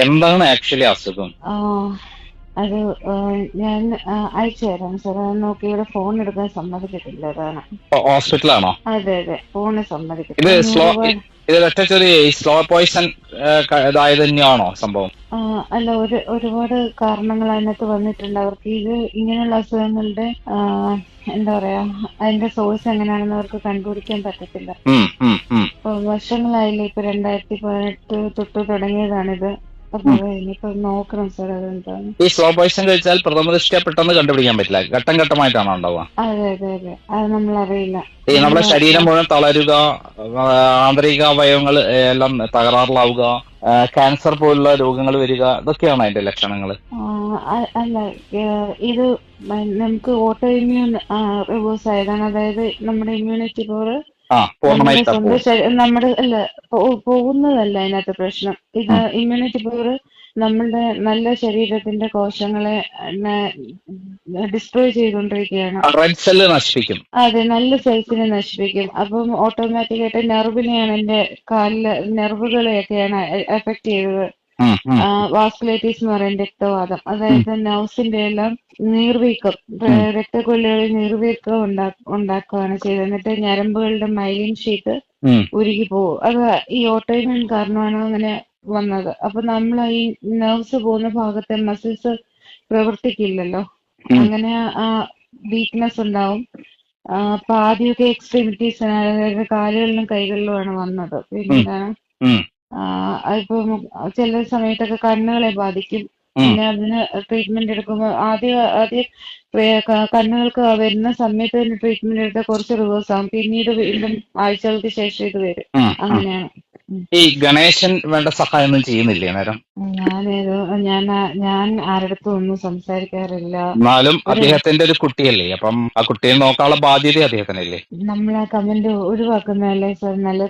എന്താണ് ആക്ച്വലി അസുഖം? അത് ഞാൻ അയച്ചു തരാം സാർ അത് നോക്കി ഇവിടെ ഫോൺ എടുക്കാൻ സമ്മതിക്കത്തില്ല അതാണ്. ഹോസ്പിറ്റലാണോ അതെ അതെ. ഫോണ് ഇത് സ്ലോ ഇത് ഒറ്റ സ്ലോ പോയിസൺ ഇതായത് തന്നെയാണോ സംഭവം? ആ, അല്ല ഒരു ഒരുപാട് കാരണങ്ങൾ അതിനകത്ത് വന്നിട്ടുണ്ട്. അവർക്ക് ഇത് ഇങ്ങനെയുള്ള അസുഖങ്ങളുടെ ആ, എന്താ പറയാ അതിന്റെ സോഴ്സ് എങ്ങനെയാണെന്ന് അവർക്ക് കണ്ടുപിടിക്കാൻ പറ്റത്തില്ല. ഉം, ഉം, ഉം. ഇപ്പൊ വർഷങ്ങളായില്ലേ ഇപ്പൊ രണ്ടായിരത്തി പതിനെട്ട് തൊട്ട് തുടങ്ങിയതാണിത്. ഈ സ്ലോ പോയിസൺ കഴിച്ചാൽ പ്രഥമ ദൃഷ്ടിയ പെട്ടെന്ന് കണ്ടുപിടിക്കാൻ പറ്റില്ല. ഘട്ടം ഘട്ടമായിട്ടാണോ ഉണ്ടാവുക? ഈ നമ്മുടെ ശരീരം മുഴുവൻ തളരുക ആന്തരിക അവയവങ്ങൾ എല്ലാം തകരാറിലാവുക ക്യാൻസർ പോലുള്ള രോഗങ്ങൾ വരിക ഇതൊക്കെയാണ് അതിന്റെ ലക്ഷണങ്ങൾ അല്ല ഇത് നമുക്ക് ഓട്ടോ ഇമ്മ്യൂൺ റിവേഴ്സ് ആയതാണ്. അതായത് നമ്മുടെ ഇമ്മ്യൂണിറ്റി പവർ നമ്മുടെ അല്ല പോകുന്നതല്ല അതിനകത്ത് പ്രശ്നം. ഇത് ഇമ്മ്യൂണിറ്റി പവർ നമ്മളുടെ നല്ല ശരീരത്തിന്റെ കോശങ്ങളെ ഡിസ്ട്രോയ് ചെയ്തുകൊണ്ടിരിക്കുകയാണ്. നശിപ്പിക്കും. അതെ നല്ല സെൽസിനെ നശിപ്പിക്കും. അപ്പം ഓട്ടോമാറ്റിക്കായിട്ട് നെർവിനെയാണ് എന്റെ കാലിലെ നെർവുകളെയൊക്കെയാണ് എഫക്ട് ചെയ്തത്. വാസ്കുലൈറ്റിസ് എന്ന് പറയുന്ന രക്തവാദം. അതായത് നർവ്സിന്റെ എല്ലാം നീർവീക്കം ര- രക്തക്കൊള്ളികളിൽ നീർവീക്കം ഉണ്ടാ- ഉണ്ടാക്കുകയാണ് ചെയ്തത്. എന്നിട്ട് ഞരമ്പുകളുടെ മൈലിൻ ഷീറ്റ്. ഉരുകി പോകും. അത് ഈ ഓട്ടോയിമിൻ കാരണമാണ് അങ്ങനെ വന്നത്. അപ്പൊ നമ്മൾ ഈ നെർവ്സ് പോകുന്ന ഭാഗത്തെ മസിൽസ് പ്രവർത്തിക്കില്ലല്ലോ. അങ്ങനെ ആ വീക്ക്നെസ് ഉണ്ടാവും. ആദ്യമൊക്കെ എക്സ്ട്രീമിറ്റീസ് കാലുകളിലും കൈകളിലുമാണ് വന്നത്. പിന്നെ. ഇപ്പം ചില സമയത്തൊക്കെ കണ്ണുകളെ ബാധിക്കും. പിന്നെ അതിന് ട്രീറ്റ്മെന്റ് എടുക്കുമ്പോൾ ആദ്യം ആദ്യം കണ്ണുകൾക്ക് വരുന്ന സമയത്ത് തന്നെ ട്രീറ്റ്മെന്റ് എടുത്താൽ കുറച്ച് റിവേഴ്സ് ആകും പിന്നീട് വീണ്ടും ആഴ്ചകൾക്ക് ശേഷം ഇത് വരും. അങ്ങനെയാണ്. ഈ ഗണേശൻ വേണ്ട സഹായം ഒന്നും ചെയ്യുന്നില്ലേ നേരം ഞാനേതോ ഞാൻ ഞാൻ ആരടുത്തും ഒന്നും സംസാരിക്കാറില്ല. എന്നാലും അദ്ദേഹത്തിന്റെ ഒരു കുട്ടിയല്ലേ അപ്പം ആ കുട്ടിയെ നോക്കാനുള്ള ബാധ്യത അദ്ദേഹത്തിനല്ലേ? നമ്മൾ ആ കമന്റ് ഒഴിവാക്കുന്നതല്ലേ സർ? നല്ല